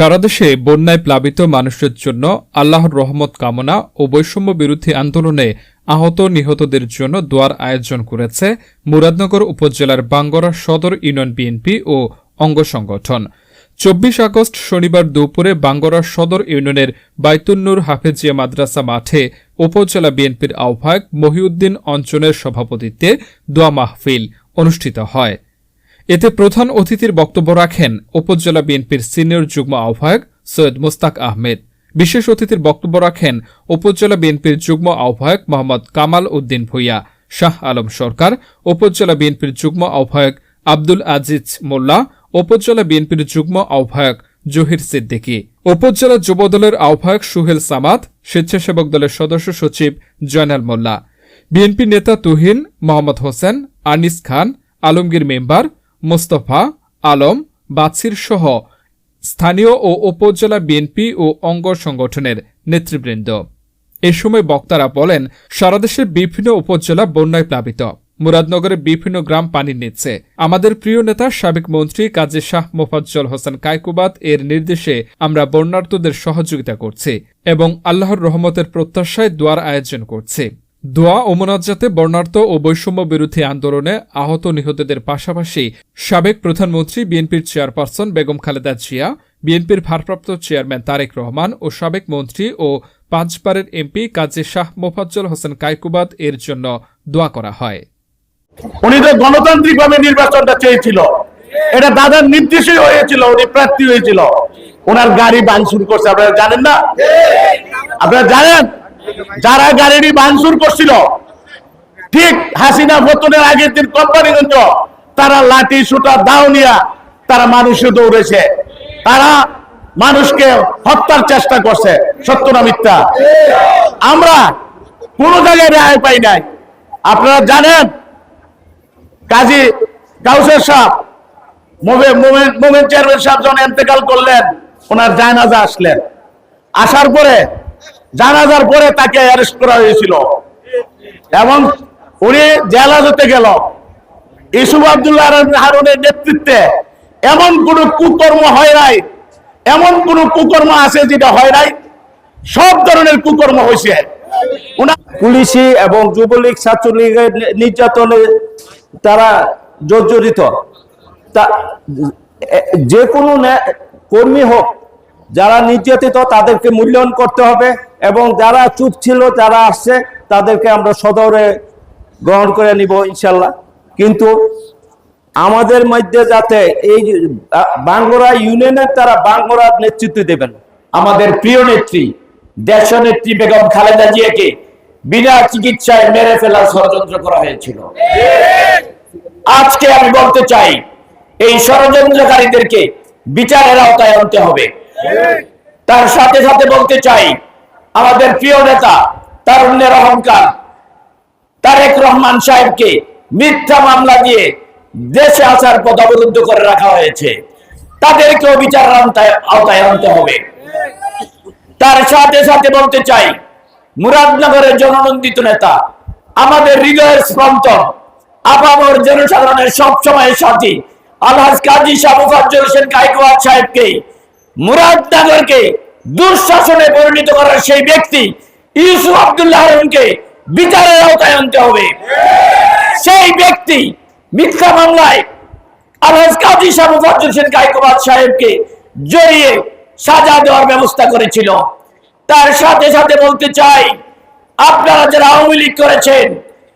সারা দেশে বন্যায় প্লাবিত মানুষের জন্য আল্লাহর রহমত কামনা ও বৈষম্য বিরোধী আন্দোলনে আহত নিহতদের জন্য দোয়ার আয়োজন করেছে মুরাদনগর উপজেলার বাঙ্গরা সদর ইউনিয়ন বিএনপি ও অঙ্গ সংগঠন। চব্বিশ আগস্ট শনিবার দুপুরে বাঙ্গরা সদর ইউনিয়নের বাইতুন্নুর হাফেজিয়া মাদ্রাসা মাঠে উপজেলা বিএনপির আহ্বায়ক মহিউদ্দিন অঞ্চলের সভাপতিত্বে দোয়া মাহফিল অনুষ্ঠিত হয়। এতে প্রধান অতিথির বক্তব্য রাখেন উপজেলা বিএনপির সিনিয়র যুগ্ম আহ্বায়ক সৈয়দ মুস্তাক আহমেদ। বিশেষ অতিথির বক্তব্য রাখেন উপজেলা বিএনপির যুগ্ম আহ্বায়ক মোহাম্মদ কামাল উদ্দিন ভুইয়া, শাহ আলম সরকার, উপজেলা বিএনপির যুগ্ম আহ্বায়ক আব্দুল আজিজ মোল্লা, উপজেলা বিএনপির যুগ্ম আহ্বায়ক জহির সিদ্দিকী। উপজেলা যুবদলের আহ্বায়ক সুহেল সামাদ স্বেচ্ছাসেবক দলের সদস্য সচিব জয়নাল মোল্লা। বিএনপি নেতা তুহিন, মোহাম্মদ হোসেন, আনিস খান, আলমগীর মেম্বার মোস্তফা, আলম বাছির সহ স্থানীয় ও উপজেলা বিএনপি ও অঙ্গ সংগঠনের নেতৃবৃন্দ। এ সময় বক্তারা বলেন সারাদেশের বিভিন্ন উপজেলা বন্যায় প্লাবিত। মুরাদনগরের বিভিন্ন গ্রাম পানির নিচ্ছে। আমাদের প্রিয় নেতা, সাবেক মন্ত্রী কাজী শাহ মোফাজ্জল হোসেন কায়কুবাত এর নির্দেশে আমরা বন্যার্থদের সহযোগিতা করছি এবং আল্লাহর রহমতের প্রত্যাশায় দোয়ার আয়োজন করছি। দোয়া ও মোনাজাতে বর্ণার্থ ও বৈষম্য বিরোধী আন্দোলনে আহত নিহতদের পাশাপাশি সাবেক প্রধানমন্ত্রী বিএনপির চেয়ারপারসন বেগম খালেদা জিয়া, বিএনপির ভারপ্রাপ্ত চেয়ারম্যান তারেক রহমান ও সাবেক মন্ত্রী ও পাঁচবারের এমপি কাজী শাহ মোফাজ্জল হোসেন কায়কুবাদ এর জন্য দোয়া করা হয়। উনি তো গণতান্ত্রিক ভাবে নির্বাচনটা চেয়েছিল, এটা দাদার নির্দেশই হয়েছিল, উনি প্রার্থী হয়েছিল। ওনার গাড়ি ভাঙচুর করছে, আপনারা জানেন না? আপনারা জানেন? যারা গাড়িটি ভাঙচুর করছিল, ঠিক হাসিনা পতনের আগের দিন কোম্পানিগঞ্জ, তারা লাঠি সুটা দাও নিয়া তারা মানুষে দৌড়েছে। তারা মানুষকে হত্যার চেষ্টা করছে, সত্য না মিথ্যা? আমরা কোন জায়গায় রেহাই পাই নাই। আপনারা জানেন, কাজী কাউসের সাহ মোমেন চেয়ারম্যান সাহেব যখন এন্তেকাল করলেন, ওনার জানাজা আসলেন। আসার পরে জানাজার পরে তাকে অ্যারেস্ট করা হয়েছিল। এবং উনি জেল হাজতে গেল। ইসুফ আবদুল্লাহ হারুনের নেতৃত্বে এমন কোন কুকর্ম হয় নাই, এমন কোন কুকর্ম আছে যেটা হয় নাই, সব ধরনের কুকর্ম হয়েছে। পুলিশি এবং যুবলীগ, ছাত্রলীগের নির্যাতনে তারা জর্জরিত। যে কোনো কর্মী হোক যারা নির্যাতিত তাদেরকে মূল্যায়ন করতে হবে এবং যারা চুপ ছিল, যারা আসছে, তাদেরকে আমরা সদরে গ্রহণ করে নিব ইনশাল্লাহ কিন্তু আমাদের মধ্যে যাতে এই বাঙ্গরা ইউনিয়নের তারা বাঙ্গরার নেতৃত্ব দেবেন। আমাদের প্রিয় নেত্রী দেশ নেত্রী বেগম খালেদা জিয়াকে বিনা চিকিৎসায় মেরে ফেলার ষড়যন্ত্র করা হয়েছিল। আজকে আমি বলতে চাই, এই ষড়যন্ত্রকারীদেরকে বিচারের আওতায় আনতে হবে। তার সাথে সাথে বলতে চাই, আমাদের প্রিয় নেতা তারুণ্যের অহংকার, তারেক রহমান সাহেবকে মিথ্যা মামলা দিয়ে দেশে আসার পথ অবরুদ্ধ করে রাখা হয়েছে। তাদেরকেও বিচারের আওতায় আনতে হবে। তার সাথে সাথে বলতে চাই, মুরাদনগরের জননন্দিত নেতা, আমাদের হৃদয়ের স্পন্দন আপামর জনসাধারণের সবসময় সাথী, আলহাজ কাজী শাহুফাজ্জল হোসেন কাইকোয়াদ সাহেবকে মুরাদনগরকে দুঃশাসনে পরিণত করার সেই ব্যক্তি ইউসুফ আব্দুল্লাহ আলমকে বিচারের আওতায় আনতে হবে। সেই ব্যক্তি মিথ্যা মামলায় আলহাজ কাজী শাহুফাজ্জল হোসেন কাইকোয়াদ সাহেবকে জড়িয়ে সাজা দেওয়ার ব্যবস্থা করেছিল। তার সাথে সাথে বলতে চাই, আপনারা যারা আওয়ামী লীগ করেছেন,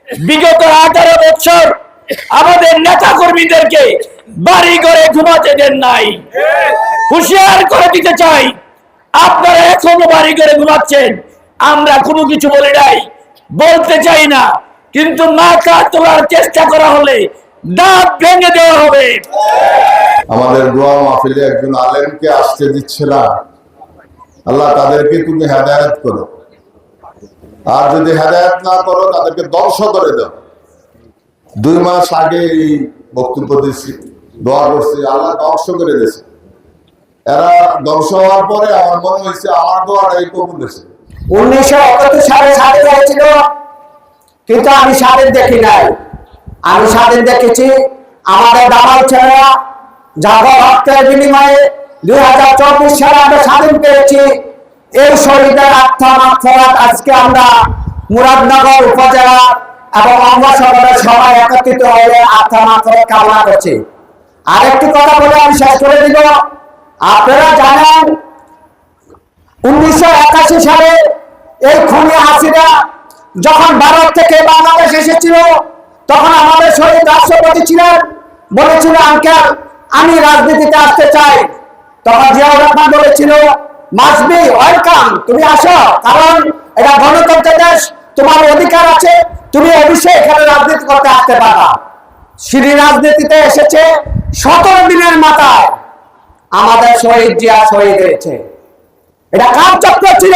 বিগত আঠারো বছর আমাদের নেতা কর্মীদেরকে বাড়ি করে ঘুমাতে দেন নাই। হুঁশিয়ার করে দিতে চাই। আপনারা এখনও বাড়ি করে ঘুমাচ্ছেন। আমরা কোনো কিছু বলি নাই। বলতে চাই না। কিন্তু মাথা তোলার চেষ্টা করা হলে দাঁত ভেঙে দেওয়া হবে। আমাদের দোয়া মাহফিলে একজন আলেমকে আসতে দিচ্ছে না। আল্লাহ তাদেরকে তুমি হেদায়ত করো। আর যদি হেদায়ত না করো, তাদেরকে ধ্বংস করে দাও। দুই মাস আগে এই বক্তব্য দিচ্ছি দোয়া করছি, আল্লাহ ধ্বংস করে দিয়েছে। এরা ধ্বংস হওয়ার পরে আমার মনে হয়েছে আমার দোয়াটাই কবুল হয়েছে। উনিশশো একাত্তর সালে স্বাধীন হয়েছিল কিন্তু আমি স্বাধীন দেখি নাই। আমি স্বাধীন দেখেছি আমাদের দামাল ছেলেরা যাব রক্তের বিনিময়ে দুই হাজার চব্বিশ সালে আমরা স্বাধীন পেয়েছি। এই শহীদের আত্মা মাফরাত আজকে আমরা মুরাদনগর উপজেলা এবং অঙ্গ সদরের সবাই একত্রিত হয়ে আত্মা মাফরাত কামনা করছি। আরেকটি কথা বলে আমি শেষ করে দিব। আপনারা জানেন, উনিশশো একাশি সালে এই খুনি হাসিনা যখন ভারত থেকে বাংলাদেশ এসেছিল, তখন আমাদের শহীদ রাষ্ট্রপতি ছিলেন বলেছিল, আঙ্কেল, আমি রাজনীতিতে আসতে চাই। তখন জিয়াউর রহমান বলেছিল, মাসবি, ওয়েলকাম, তুমি আসো, কারণ এটা গণতন্ত্রের দেশ, তোমার অধিকার আছে, তুমি অবশ্যই এখানে রাজনীতি করতে আসতে পারবা। সিঁড়ি রাজনীতিতে এসেছে সতেরো দিনের মাথায়। আমাদের শহীদ জিয়া শহীদ হয়েছে। এটা কার চক্র ছিল?